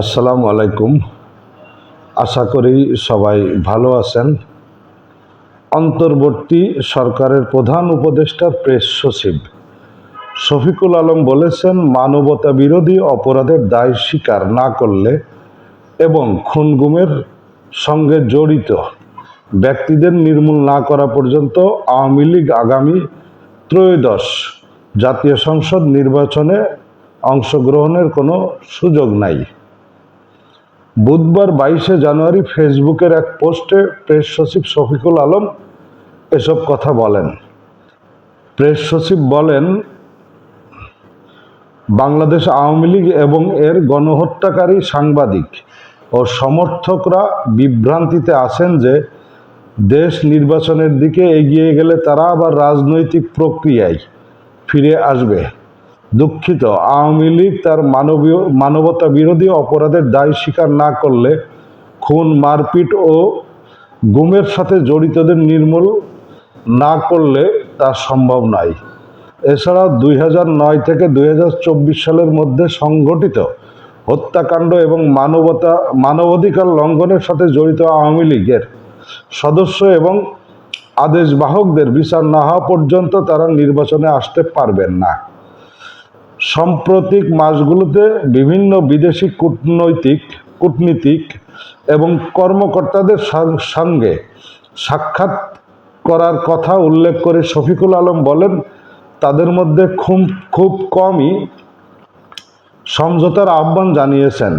আসসালামু আলাইকুম। আশা করি সবাই ভালো আছেন। অন্তর্বর্তী সরকারের প্রধান উপদেষ্টা প্রেস সচিব শফিকুল আলম বলেছেন, মানবতা বিরোধী অপরাধের দায় স্বীকার না করলে এবং খুনগুমের সঙ্গে জড়িত ব্যক্তিদের নির্মূল না করা পর্যন্ত আওয়ামী লীগ আগামী ত্রয়োদশ জাতীয় সংসদ নির্বাচনে অংশগ্রহণের কোনো সুযোগ নাই। বুধবার বাইশে জানুয়ারি ফেসবুকের এক পোস্টে প্রেস সচিব শফিকুল আলম এসব কথা বলেন। প্রেস সচিব বলেন, বাংলাদেশ আওয়ামী লীগ এবং এর গণহত্যাকারী সাংবাদিক ও সমর্থকরা বিভ্রান্তিতে আছেন যে দেশ নির্বাচনের দিকে এগিয়ে গেলে তারা আবার রাজনৈতিক প্রক্রিয়ায় ফিরে আসবে। দুঃখিত। আওয়ামী লীগ তার মানবীয়, মানবতা বিরোধী অপরাধের দায় স্বীকার না করলে খুন, মারপিট ও গুমের সাথে জড়িতদের নির্মূল না করলে তা সম্ভব নয়। এছাড়া দুই নয় থেকে দুই হাজার চব্বিশ সালের মধ্যে সংগঠিত হত্যাকাণ্ড এবং মানবতা, মানবাধিকার লঙ্ঘনের সাথে জড়িত আওয়ামী লীগের সদস্য এবং আদেশবাহকদের বিচার না হওয়া পর্যন্ত তারা নির্বাচনে আসতে পারবেন না। সাম্প্রতিক মাসগুলোতে বিভিন্ন বিদেশি কূটনৈতিক, কূটনীতিক এবং কর্মকর্তাদের সঙ্গে সাক্ষাৎ করার কথা উল্লেখ করে শফিকুল আলম বলেন, তাদের মধ্যে খুব খুব কমই সমঝোতার আহ্বান জানিয়েছেন।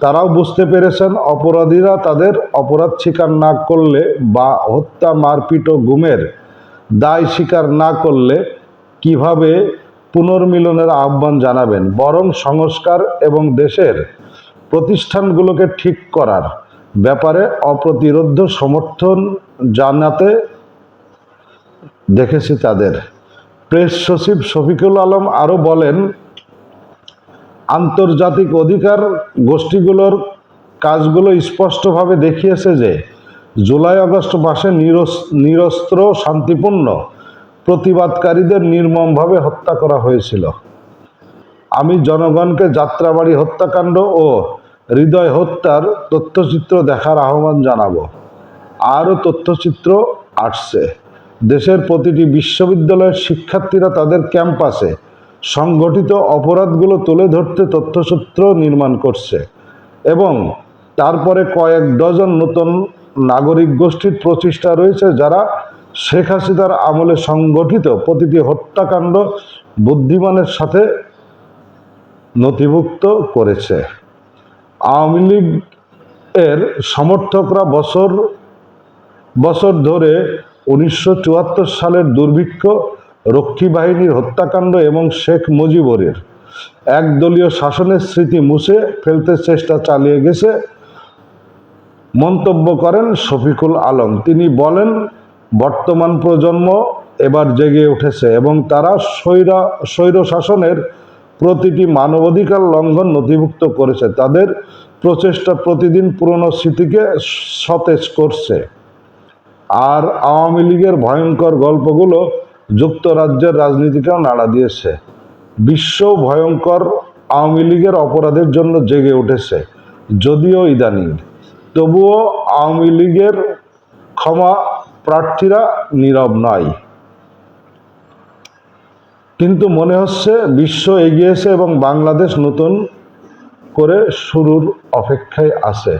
তারাও বুঝতে পেরেছেন অপরাধীরা তাদের অপরাধ স্বীকার না করলে বা হত্যা, মারপিট ও গুমের দায় স্বীকার না করলে কীভাবে পুনর্মিলনের আহ্বান জানাবেন। বরং সংস্কার এবং দেশের প্রতিষ্ঠানগুলোকে ঠিক করার ব্যাপারে অপ্রতিরোধ সমর্থন জানাতে দেখেছি তাদের। প্রেস সচিব শফিকুল আলম আরও বলেন, আন্তর্জাতিক অধিকার গোষ্ঠীগুলোর কাজগুলো স্পষ্টভাবে দেখিয়েছে যে, জুলাই আগস্ট মাসে নিরস- নিরস্ত্র শান্তিপূর্ণ প্রতিবাদকারীদের নির্মমভাবে হত্যা করা হয়েছিল। আমি জনগণকে যাত্রাবাড়ি হত্যাকাণ্ড ও হৃদয় হত্যার তথ্যচিত্র দেখার আহ্বান জানাব। আরও তথ্যচিত্র আসছে। দেশের প্রতিটি বিশ্ববিদ্যালয়ের শিক্ষার্থীরা তাদের ক্যাম্পাসে সংগঠিত অপরাধগুলো তুলে ধরতে তথ্যসূত্র নির্মাণ করছে এবং তারপরে কয়েক ডজন নতুন নাগরিক গোষ্ঠীর প্রচেষ্টা রয়েছে যারা শেখ হাসিনার আমলে সংগঠিত প্রতিটি হত্যাকাণ্ড বুদ্ধিমানের সাথে নথিভুক্ত করেছে। আওয়ামী লীগ এর সমর্থকরা বছর বছর ধরে উনিশশো চুয়াত্তর সালের দুর্ভিক্ষ, রক্ষী বাহিনীর হত্যাকাণ্ড এবং শেখ মুজিবরের একদলীয় শাসনের স্মৃতি মুছে ফেলতে চেষ্টা চালিয়ে গেছে। মন্তব্য করেন শফিকুল আলম। তিনি বলেন বর্তমান প্রজন্ম এবার জেগে উঠেছে এবং তারা স্বৈরা স্বৈর শাসনের প্রতিটি মানবাধিকার লঙ্ঘন নথিভুক্ত করেছে। তাদের প্রচেষ্টা প্রতিদিন পুরনো স্মৃতিকে সতেজ করছে। আর আওয়ামী লীগের ভয়ঙ্কর গল্পগুলো যুক্তরাজ্যের রাজনীতিকেও নাড়া দিয়েছে। বিশ্ব ভয়ঙ্কর আওয়ামী লীগের অপরাধের জন্য জেগে উঠেছে, যদিও ইদানিং। তবুও আওয়ামী লীগের ক্ষমা প্রার্থীরা নীরব নয়। কিন্তু মনে হচ্ছে বিশ্ব এগিয়েছে এবং বাংলাদেশ নতুন করে শুরুর অপেক্ষায় আছে।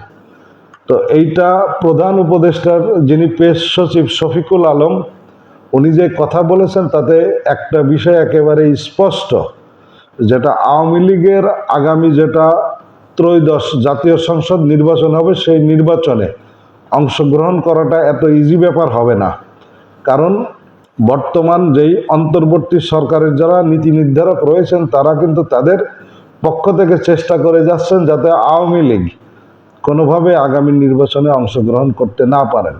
তো এইটা প্রধান উপদেষ্টার যিনি পেশ সচিব শফিকুল আলম, উনি যে কথা বলেছেন তাতে একটা বিষয় একেবারে স্পষ্ট, যেটা আওয়ামী লীগের আগামী যেটা ত্রয়োদশ জাতীয় সংসদ নির্বাচন হবে সেই নির্বাচনে অংশগ্রহণ করাটা এত ইজি ব্যাপার হবে না। কারণ বর্তমান যেই অন্তর্বর্তী সরকারের যারা নীতি নির্ধারক রয়েছেন, তারা কিন্তু তাদের পক্ষ থেকে চেষ্টা করে যাচ্ছেন যাতে আওয়ামী লীগ কোনোভাবে আগামী নির্বাচনে অংশগ্রহণ করতে না পারেন।